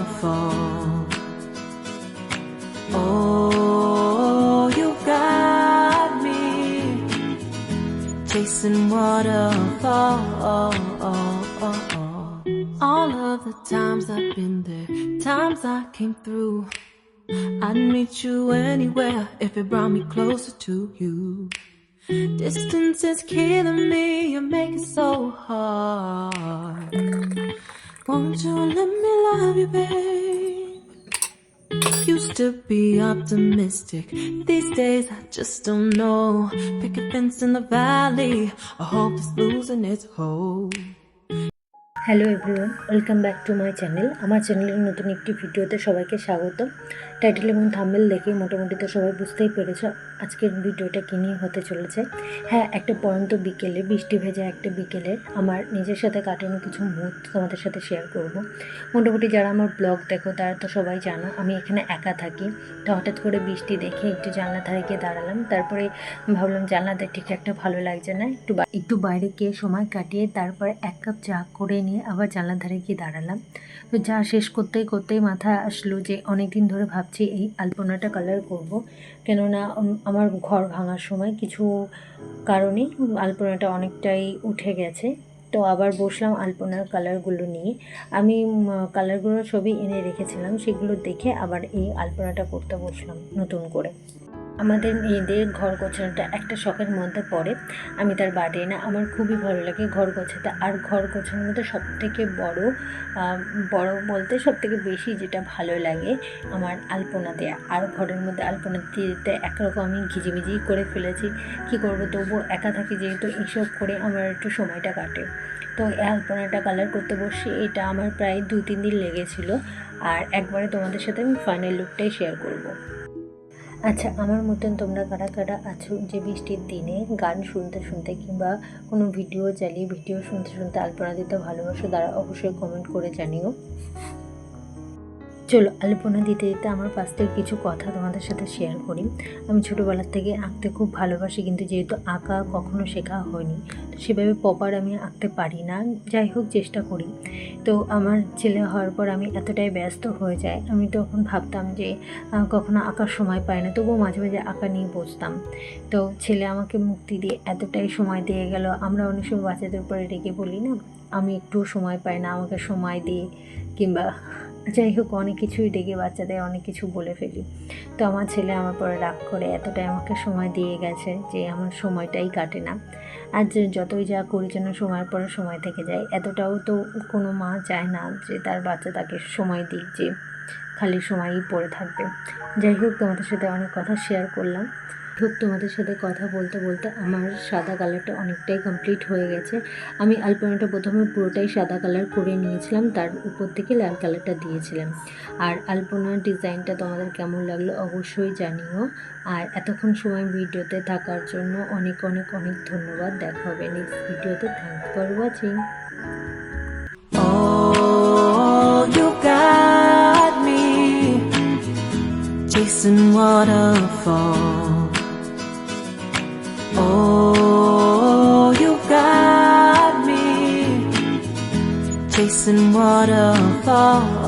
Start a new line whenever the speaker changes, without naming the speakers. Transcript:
waterfall. Oh, you got me chasing waterfall. All of the times I've been there, times I came through. I'd meet you anywhere if it brought me closer to you. Distance is killing me, you make it so hard. Won't you let me love you, babe? Used to be optimistic. These days I just don't know. Pick a fence in the valley. I hope it's losing its hold.
Hello everyone, welcome back to my channel. আমার চ্যানেলের নতুন একটি ভিডিওতে সবাইকে স্বাগত title এবং thumbnail দেখে মোটামুটি তো সবাই বুঝতেই পেরেছ আজকের ভিডিওটা কী নিয়ে হতে চলেছে। হ্যাঁ একটা পরন্ত বিকেলে, বৃষ্টি ভেজা একটা বিকেলে আমার নিজের সাথে কাটানো কিছু মুহূর্ত তোমাদের সাথে শেয়ার করব। মোটামুটি যারা আমার ব্লগ দেখো, তারা তো সবাই জানো, আমি এখানে একা থাকি। তো হঠাৎ করে বৃষ্টি দেখে একটু জানলা ধারে গিয়ে দাঁড়ালাম। তারপরে ভাবলাম জানলাতে ঠিক একটা ভালো লাগছে না, একটু একটু বাইরে গিয়ে সময় কাটিয়ে তারপরে এক কাপ চা করে নিয়ে আবার জানলার ধারে গিয়ে দাঁড়ালাম। তো চা শেষ করতেই করতেই মাথা আসলো যে অনেক দিন ধরে ভাবছি এই আলপনাটা কালার করব। কেননা আমার ঘর ভাঙার সময় কিছু কারণে আলপনাটা অনেকটাই উঠে গেছে। তো আবার বসলাম আলপনার কালারগুলো নিয়ে। আমি কালারগুলো সবই এনে রেখেছিলাম। সেগুলো দেখে আবার এই আলপনাটা করতে বসলাম নতুন করে। আমাদের মেয়েদের ঘর গোছানোটা একটা শখের মধ্যে পড়ে। আমি তার বাড়ি না, আমার খুবই ভালো লাগে ঘর গোছাতে। আর ঘর গোছানোর মধ্যে সব থেকে বড় বড় বলতে সব থেকে বেশি যেটা ভালো লাগে আমার আলপনা দেয়া। আর ঘরের মধ্যে আলপনা দিতে একরকম আমি ঘিজিমিজি করে ফেলেছি। কি করব তবু একা থাকি যেহেতু এইসব করে আমার একটু সময়টা কাটে। তো এই আলপনাটা কালার করতে বসে এটা আমার প্রায় দু তিন দিন লেগেছিল। আর একবারে তোমাদের সাথে আমি ফাইনাল লুকটাই শেয়ার করব। আচ্ছা আমার মতন তোমরা কারা কারা আছো যে বৃষ্টির দিনে গান শুনতে শুনতে কিংবা কোনো ভিডিও চালিয়ে ভিডিও শুনতে শুনতে আলপনা দিতে ভালোবাসো, তারা অবশ্যই কমেন্ট করে জানিও। চলো আলপনা দিতে দিতে আমার পাশ থেকে কিছু কথা তোমাদের সাথে শেয়ার করি। আমি ছোটোবেলার থেকে আঁকতে খুব ভালোবাসি, কিন্তু যেহেতু আঁকা কখনো শেখা হয়নি, তো সেভাবে প্রপার আমি আঁকতে পারি না। যাই হোক, চেষ্টা করি। তো আমার ছেলে হওয়ার পর আমি এতটাই ব্যস্ত হয়ে যাই আমি তখন ভাবতাম যে কখনো আঁকার সময় পাই না, তবুও মাঝে মাঝে আঁকা নিয়ে বসতাম। তো ছেলে আমাকে মুক্তি দিয়ে এতটাই সময় দিয়ে গেল, আমরা অনেক সময় বাচ্চাদের উপরে রেগে বলি না, আমি একটু সময় পাই না, আমাকে সময় দিয়ে কিংবা যাই হোক, অনেক কিছুই ডেকে বাচ্চাদের, অনেক কিছু বলে ফেলি। তো আমার ছেলে আমার পরে রাগ করে, এতটাই আমাকে সময় দিয়ে গেছে যে আমার সময়টাই কাটে না। আর যে যতই যা করি যেন সময়ের পরে সময় থেকে যায়, এতটাও তো কোনো মা চায় না যে তার বাচ্চা তাকে সময় দিক যে খালি সময়ই পড়ে থাকবে। যাই হোক, তোমাদের সাথে অনেক কথা শেয়ার করলাম। হোক তোমাদের সাথে কথা বলতে বলতে আমার সাদা কালারটা অনেকটাই কমপ্লিট হয়ে গেছে। আমি আলপনাটা প্রথমে পুরোটাই সাদা কালার করে নিয়েছিলাম, তার উপর থেকে লাল কালারটা দিয়েছিলাম। আর আলপনার ডিজাইনটা তোমাদের কেমন লাগল অবশ্যই জানিও। আর এতক্ষণ সময় ভিডিওতে থাকার জন্য অনেক অনেক অনেক ধন্যবাদ। দেখা হবে নেক্সট ভিডিওতে। Thanks for watching
chasing waterfall. Oh, you got me chasing waterfall.